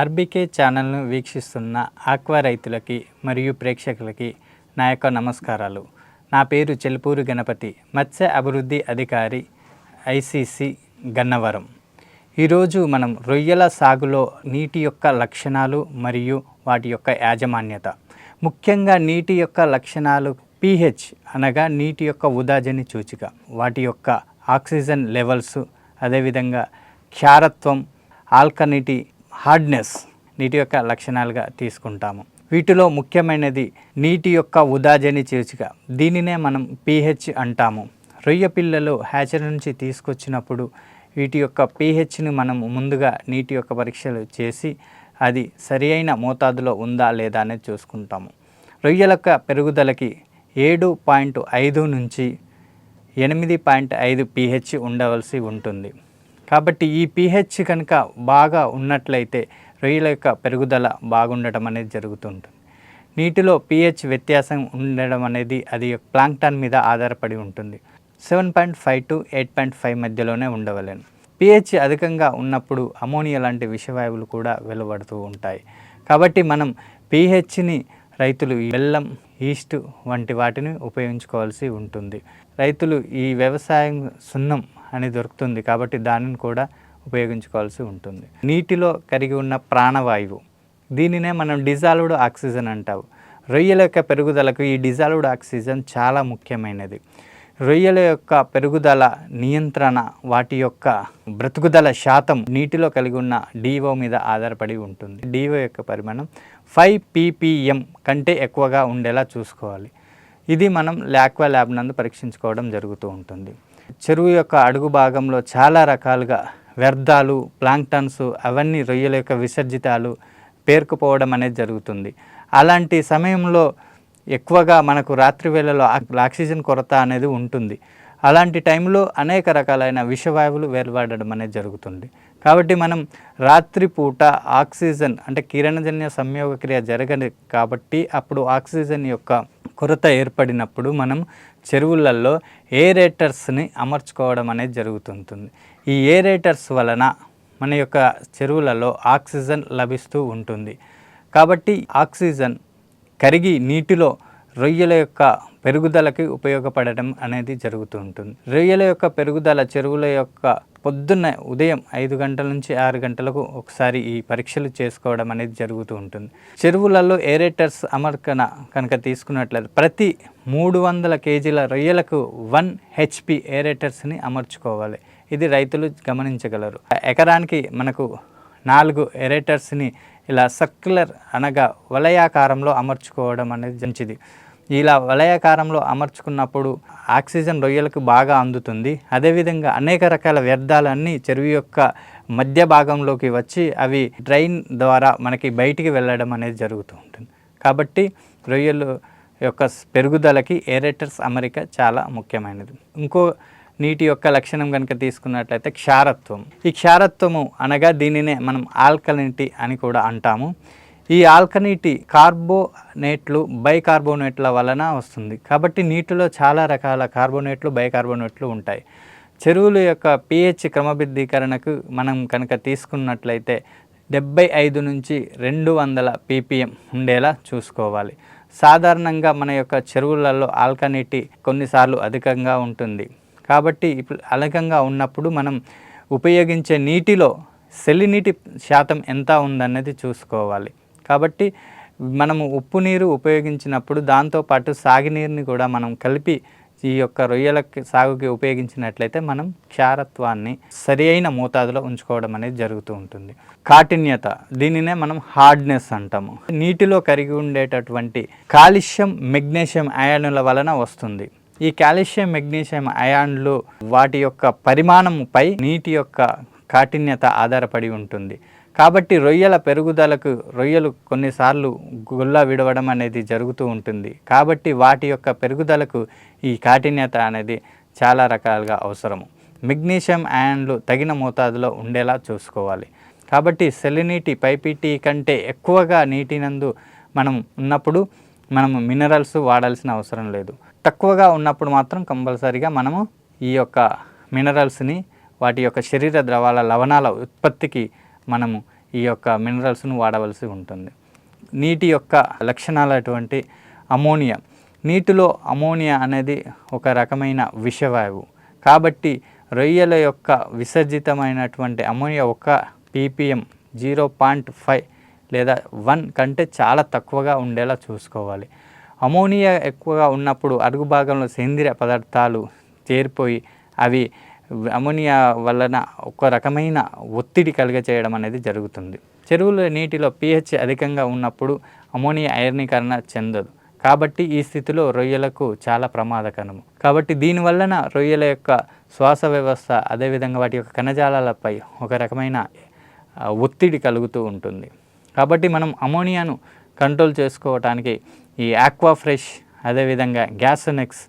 RBK ఛానల్ను వీక్షిస్తున్న aqua రైతులకి మరియు ప్రేక్షకులకి నా యొక్క నమస్కారాలు. నా పేరు చెల్పూరు గణపతి మత్స్య అభివృద్ధి అధికారి ఐసీసీ గన్నవరం. ఈరోజు మనం రొయ్యల సాగులో నీటి యొక్క లక్షణాలు మరియు వాటి యొక్క యాజమాన్యత. ముఖ్యంగా నీటి యొక్క లక్షణాలు పీహెచ్ అనగా నీటి యొక్క ఉదాజని సూచిక. వాటి యొక్క ఆక్సిజన్ లెవెల్స్ అదేవిధంగా క్షారత్వం ఆల్కనిటీ హార్డ్నెస్ నీటి యొక్క లక్షణాలుగా తీసుకుంటాము. వీటిలో ముఖ్యమైనది నీటి యొక్క ఉదాజని చేర్చిక. దీనినే మనం పీహెచ్ అంటాము. రొయ్య పిల్లలు హ్యాచరీ నుంచి తీసుకొచ్చినప్పుడు వీటి యొక్క పీహెచ్ని మనం ముందుగా నీటి యొక్క పరీక్షలు చేసి అది సరి అయిన మోతాదులో ఉందా లేదా అనేది చూసుకుంటాము. రొయ్యల యొక్క పెరుగుదలకి ఏడు పాయింట్ ఐదు నుంచి ఎనిమిది పాయింట్ ఐదు పీహెచ్ ఉండవలసి ఉంటుంది. కాబట్టి ఈ పీహెచ్ కనుక బాగా ఉన్నట్లయితే రొయ్యల యొక్క పెరుగుదల బాగుండటం అనేది జరుగుతుంటుంది. నీటిలో పీహెచ్ వ్యత్యాసం ఉండడం అనేది అది ప్లాంక్టాన్ మీద ఆధారపడి ఉంటుంది. Seven point five to eight point five మధ్యలోనే ఉండవలేను. పిహెచ్ అధికంగా ఉన్నప్పుడు అమోనియా లాంటి విషవాయువులు కూడా వెలువడుతూ ఉంటాయి. కాబట్టి మనం పిహెచ్ని రైతులు బెల్లం ఈస్ట్ వంటి వాటిని ఉపయోగించుకోవాల్సి ఉంటుంది. రైతులు ఈ వ్యవసాయం సున్నం అని దొరుకుతుంది కాబట్టి దానిని కూడా ఉపయోగించుకోవాల్సి ఉంటుంది. నీటిలో కరిగి ఉన్న ప్రాణవాయువు. దీనినే మనం డిజాల్వ్డ్ ఆక్సిజన్ అంటావు రొయ్యల యొక్క పెరుగుదలకు ఈ డిజాల్వ్డ్ ఆక్సిజన్ చాలా ముఖ్యమైనది. రొయ్యల యొక్క పెరుగుదల నియంత్రణ వాటి యొక్క బ్రతుకుదల శాతం నీటిలో కలిగి ఉన్న డివో మీద ఆధారపడి ఉంటుంది. డివో యొక్క పరిమాణం ఫైవ్ పీపీఎం కంటే ఎక్కువగా ఉండేలా చూసుకోవాలి. ఇది మనం లాక్వా ల్యాబ్ నందు పరీక్షించుకోవడం జరుగుతూ ఉంటుంది. చెరువు యొక్క అడుగు భాగంలో చాలా రకాలుగా వ్యర్థాలు ప్లాంక్టన్స్ అవన్నీ రొయ్యల యొక్క విసర్జితాలు పేరుకుపోవడం అనేది జరుగుతుంది. అలాంటి సమయంలో ఎక్కువగా మనకు రాత్రి వేళలో ఆక్సిజన్ కొరత అనేది ఉంటుంది. అలాంటి టైంలో అనేక రకాలైన విషవాయువులు వెలువడడం అనేది జరుగుతుంది. కాబట్టి మనం రాత్రిపూట ఆక్సిజన్ అంటే కిరణజన్య సంయోగ క్రియ జరగదు కాబట్టి అప్పుడు ఆక్సిజన్ యొక్క కొరత ఏర్పడినప్పుడు మనం చెరువులలో ఏరేటర్స్ని అమర్చుకోవడం అనేది జరుగుతుంటుంది. ఈ ఏరేటర్స్ వలన మన యొక్క చెరువులలో ఆక్సిజన్ లభిస్తూ ఉంటుంది. కాబట్టి ఆక్సిజన్ కరిగి నీటిలో రొయ్యల యొక్క పెరుగుదలకి ఉపయోగపడడం అనేది జరుగుతూ ఉంటుంది. రొయ్యల యొక్క పెరుగుదల చెరువుల యొక్క పొద్దున్న ఉదయం ఐదు గంటల నుంచి ఆరు గంటలకు ఒకసారి ఈ పరీక్షలు చేసుకోవడం అనేది జరుగుతూ ఉంటుంది. చెరువులలో ఏరేటర్స్ అమర్కన కనుక తీసుకున్నట్లయితే ప్రతి మూడు వందల కేజీల రొయ్యలకు వన్ హెచ్పి ఏరేటర్స్ని అమర్చుకోవాలి. ఇది రైతులు గమనించగలరు. ఎకరానికి మనకు నాలుగు ఎరేటర్స్ని ఇలా సర్క్యులర్ అనగా వలయాకారంలో అమర్చుకోవడం అనేది మంచిది. ఇలా వలయాకారంలో అమర్చుకున్నప్పుడు ఆక్సిజన్ రొయ్యలకు బాగా అందుతుంది. అదేవిధంగా అనేక రకాల వ్యర్థాలన్నీ చెరువు యొక్క మధ్య భాగంలోకి వచ్చి అవి డ్రైన్ ద్వారా మనకి బయటికి వెళ్ళడం అనేది జరుగుతూ ఉంటుంది. కాబట్టి రొయ్యలు యొక్క పెరుగుదలకి ఏరేటర్స్ అమరిక చాలా ముఖ్యమైనది. ఇంకో నీటి యొక్క లక్షణం కనుక తీసుకున్నట్లయితే క్షారత్వం. ఈ క్షారత్వము అనగా దీనినే మనం ఆల్కలినిటీ అని కూడా అంటాము. ఈ ఆల్కనీటి కార్బోనేట్లు బైకార్బోనేట్ల వలన వస్తుంది. కాబట్టి నీటిలో చాలా రకాల కార్బోనేట్లు బైకార్బోనేట్లు ఉంటాయి. చెరువుల యొక్క పిహెచ్ క్రమబద్ధీకరణకు మనం కనుక తీసుకున్నట్లయితే డెబ్బై ఐదు నుంచి రెండు వందల పీపీఎం ఉండేలా చూసుకోవాలి. సాధారణంగా మన యొక్క చెరువులలో ఆల్కనీటి కొన్నిసార్లు అధికంగా ఉంటుంది. కాబట్టి ఇప్పుడు అధికంగా ఉన్నప్పుడు మనం ఉపయోగించే నీటిలో సెలినీటి శాతం ఎంత ఉందన్నది చూసుకోవాలి. కాబట్టి మనము ఉప్పు నీరు ఉపయోగించినప్పుడు దాంతోపాటు సాగునీరుని కూడా మనం కలిపి ఈ యొక్క రొయ్యల సాగుకి ఉపయోగించినట్లయితే మనం క్షారత్వాన్ని సరి అయిన మోతాదులో ఉంచుకోవడం అనేది జరుగుతూ ఉంటుంది. కాఠిన్యత దీనినే మనం హార్డ్నెస్ అంటాము. నీటిలో కరిగి ఉండేటటువంటి కాలుష్యం మెగ్నీషియం అయానుల వలన వస్తుంది. ఈ కాల్షియం మెగ్నీషియం అయాన్లు వాటి యొక్క పరిమాణంపై నీటి యొక్క కాఠిన్యత ఆధారపడి ఉంటుంది. కాబట్టి రొయ్యల పెరుగుదలకు రొయ్యలు కొన్నిసార్లు గుల్ల విడవడం అనేది జరుగుతూ ఉంటుంది. కాబట్టి వాటి యొక్క పెరుగుదలకు ఈ కాఠిన్యత అనేది చాలా రకాలుగా అవసరము మెగ్నీషియం అయాన్లు తగిన మోతాదులో ఉండేలా చూసుకోవాలి. కాబట్టి సెలినిటీ పైపీటీ కంటే ఎక్కువగా నీటినందు మనం ఉన్నప్పుడు మనము మినరల్స్ వాడాల్సిన అవసరం లేదు. తక్కువగా ఉన్నప్పుడు మాత్రం కంపల్సరీగా మనము ఈ యొక్క మినరల్స్ని వాటి యొక్క శరీర ద్రవాల లవణాల ఉత్పత్తికి మనము ఈ యొక్క మినరల్స్ను వాడవలసి ఉంటుంది. నీటి యొక్క లక్షణాలు అటువంటి అమోనియా. నీటిలో అమోనియా అనేది ఒక రకమైన విషవాయువు. కాబట్టి రొయ్యల యొక్క విసర్జితమైనటువంటి అమోనియా ఒక పీపీఎం జీరో పాయింట్ ఫైవ్ లేదా వన్ కంటే చాలా తక్కువగా ఉండేలా చూసుకోవాలి. అమోనియా ఎక్కువగా ఉన్నప్పుడు అడుగు భాగంలో సేంద్రియ పదార్థాలు చేరిపోయి అవి అమోనియా వలన ఒక రకమైన ఒత్తిడి కలిగచేయడం అనేది జరుగుతుంది. చెరువుల నీటిలో పిహెచ్ అధికంగా ఉన్నప్పుడు అమోనియా అయర్నీకరణ చెందదు. కాబట్టి ఈ స్థితిలో రొయ్యలకు చాలా ప్రమాదకరము. కాబట్టి దీనివలన రొయ్యల యొక్క శ్వాస వ్యవస్థ అదేవిధంగా వాటి యొక్క కణజాలాలపై ఒక రకమైన ఒత్తిడి కలుగుతూ ఉంటుంది. కాబట్టి మనం అమోనియాను కంట్రోల్ చేసుకోవటానికి ఈ ఆక్వా ఫ్రెష్ అదేవిధంగా గ్యాసనెక్స్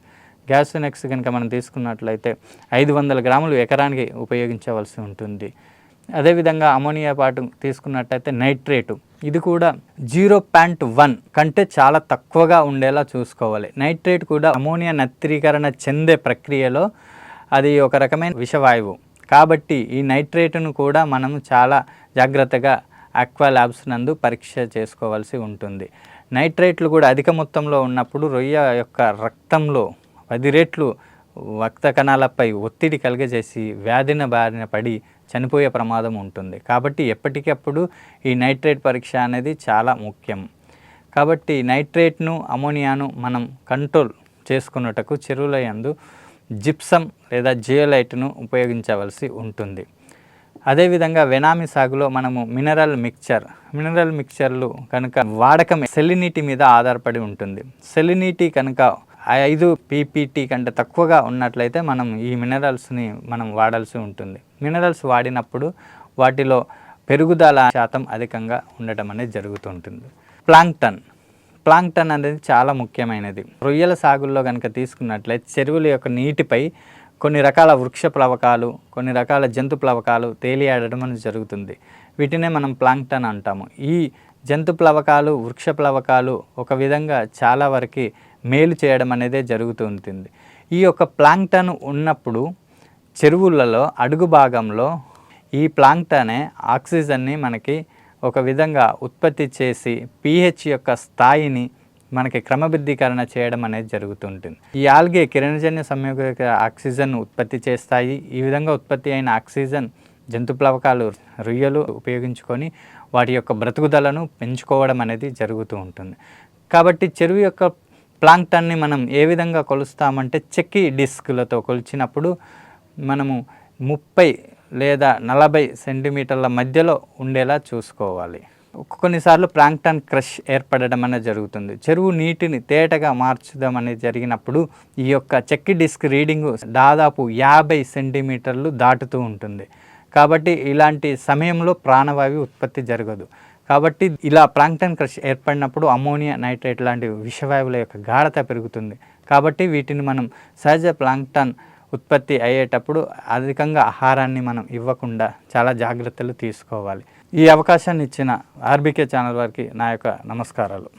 గ్యాసనెక్స్ కనుక మనం తీసుకున్నట్లయితే ఐదు వందల గ్రాములు ఎకరానికి ఉపయోగించవలసి ఉంటుంది. అదేవిధంగా అమోనియా పాటు తీసుకున్నట్టయితే నైట్రేటు. ఇది కూడా జీరో పాయింట్ వన్ కంటే చాలా తక్కువగా ఉండేలా చూసుకోవాలి. నైట్రేట్ కూడా అమోనియా నత్రీకరణ చెందే ప్రక్రియలో అది ఒక రకమైన విషవాయువు. కాబట్టి ఈ నైట్రేట్ను కూడా మనం చాలా జాగ్రత్తగా ఆక్వా ల్యాబ్స్ నందు పరీక్ష చేసుకోవాల్సి ఉంటుంది. నైట్రేట్లు కూడా అధిక మొత్తంలో ఉన్నప్పుడు రొయ్య యొక్క రక్తంలో పది రెట్లు రక్త కణాలపై ఒత్తిడి కలిగజేసి వ్యాధిన బారిన పడి చనిపోయే ప్రమాదం ఉంటుంది. కాబట్టి ఎప్పటికప్పుడు ఈ నైట్రేట్ పరీక్ష అనేది చాలా ముఖ్యం. కాబట్టి నైట్రేట్ను అమోనియాను మనం కంట్రోల్ చేసుకున్నటకు చెరువుల యందు జిప్సమ్ లేదా జియోలైట్ను ఉపయోగించవలసి ఉంటుంది. అదేవిధంగా వెనామి సాగులో మనము మినరల్ మిక్చర్ మినరల్ మిక్చర్లు కనుక వాడకం సెలినిటీ మీద ఆధారపడి ఉంటుంది. సెలినిటీ కనుక ఐదు పీపీటీ కంటే తక్కువగా ఉన్నట్లయితే మనం ఈ మినరల్స్ని మనం వాడాల్సి ఉంటుంది. మినరల్స్ వాడినప్పుడు వాటిలో పెరుగుదల శాతం అధికంగా ఉండటం అనేది జరుగుతుంటుంది. ప్లాంక్టన్. ప్లాంక్టన్ అనేది చాలా ముఖ్యమైనది. రొయ్యల సాగుల్లో కనుక తీసుకున్నట్లయితే చెరువుల యొక్క నీటిపై కొన్ని రకాల వృక్ష ప్లవకాలు కొన్ని రకాల జంతు ప్లవకాలు తేలియాడడం అనేది జరుగుతుంది. వీటినే మనం ప్లాంక్టన్ అంటాము. ఈ జంతు ప్లవకాలు వృక్ష ప్లవకాలు ఒక విధంగా చాలా వరకు మేలు చేయడం అనేది జరుగుతూ ఉంటుంది. ఈ యొక్క ప్లాంక్టన్ ఉన్నప్పుడు చెరువులలో అడుగు భాగంలో ఈ ప్లాంక్టనే ఆక్సిజన్ని మనకి ఒక విధంగా ఉత్పత్తి చేసి పీహెచ్ యొక్క స్థాయిని మనకి క్రమబద్ధీకరణ చేయడం అనేది జరుగుతుంటుంది. ఈ ఆల్గే కిరణజన్య సంయోగ ఆక్సిజన్ ఉత్పత్తి చేస్తాయి. ఈ విధంగా ఉత్పత్తి అయిన ఆక్సిజన్ జంతు ప్లవకాలు రొయ్యలు ఉపయోగించుకొని వాటి యొక్క బ్రతుకుదలను పెంచుకోవడం అనేది జరుగుతూ ఉంటుంది. కాబట్టి చెరువు యొక్క ప్లాంక్టన్ని మనం ఏ విధంగా కొలుస్తామంటే చెక్కి డిస్క్లతో కొలిచినప్పుడు మనము ముప్పై లేదా నలభై సెంటీమీటర్ల మధ్యలో ఉండేలా చూసుకోవాలి. కొన్నిసార్లు ప్లాంక్టన్ క్రష్ ఏర్పడడం అనేది జరుగుతుంది. చెరువు నీటిని తేటగా మార్చడం అనేది జరిగినప్పుడు ఈ యొక్క చెక్కి డిస్క్ రీడింగు దాదాపు యాభై సెంటీమీటర్లు దాటుతూ ఉంటుంది. కాబట్టి ఇలాంటి సమయంలో ప్రాణవాయువు ఉత్పత్తి జరగదు. కాబట్టి ఇలా ప్లాంక్టన్ క్రష్ ఏర్పడినప్పుడు అమోనియా నైట్రేట్ లాంటి విషవాయువుల యొక్క గాఢత పెరుగుతుంది. కాబట్టి వీటిని మనం సహజ ప్లాంక్టన్ ఉత్పత్తి అయ్యేటప్పుడు అధికంగా ఆహారాన్ని మనం ఇవ్వకుండా చాలా జాగ్రత్తలు తీసుకోవాలి. ఈ అవకాశాన్ని ఇచ్చిన ఆర్బీకే ఛానల్ వారికి నా యొక్క నమస్కారాలు.